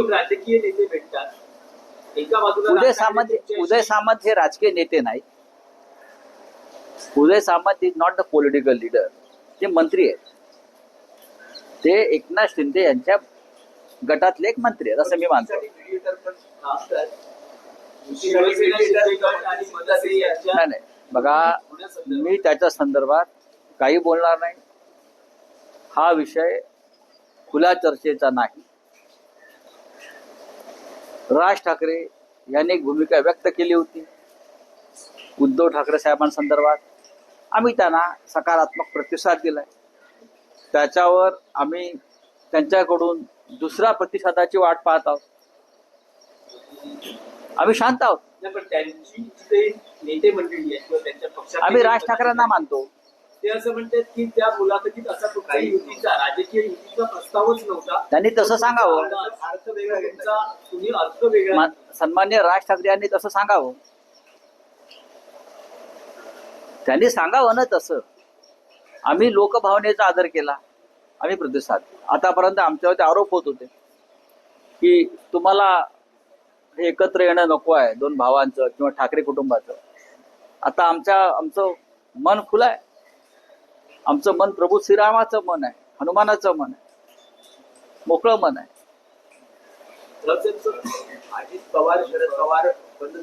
दोन राजकीय नेते भेटतात. एका बाजूला उदय सामंत उदय सामंत हे राजकीय नेते नाही. Uday Samant is not the political leader ते मंत्री आहेत. ते एकनाथ शिंदे यांच्या गटातले एक मंत्री आहेत असं मी मानतो. नाही नाही. बघा मी त्याच्या संदर्भात काही बोलणार नाही. हा विषय खुल्या चर्चेचा नाही. राज ठाकरे यांनी एक भूमिका व्यक्त केली होती. उद्धव ठाकरे साहेबांसंदर्भात. आम्ही त्यांना सकारात्मक प्रतिसाद दिलाय. त्याच्यावर आम्ही त्यांच्याकडून दुसऱ्या प्रतिसादाची वाट पाहत आहोत. आम्ही शांत आहोत. आम्ही राज ठाकरेंना मानतो. ते असं म्हणतात की त्या मुलाखतीत असा कुठलाही युतीचा राजकीय युतीचा प्रस्तावच नव्हता. त्यांनी तसं सांगावं. अर्थ वेगळा तुमचा तुम्ही अर्थ वेगळा. मा- सन्मान्य राज ठाकरे यांनी तसं सांगावं. त्यांनी सांगावं ना तसं. आम्ही लोकभावनेचा आदर केला. आम्ही प्रतिसाद. आतापर्यंत आमच्यावरती आरोप होत होते. की तुम्हाला हे एकत्र येणं नको आहे दोन भावांचं किंवा ठाकरे कुटुंबाचं. आता आमच्या आमचं मन खुलं आहे. आमचं मन प्रभू श्रीरामाचं मन आहे हनुमानाचं मन आहे मोकळं मन आहे. अजित पवार शरद पवार बंद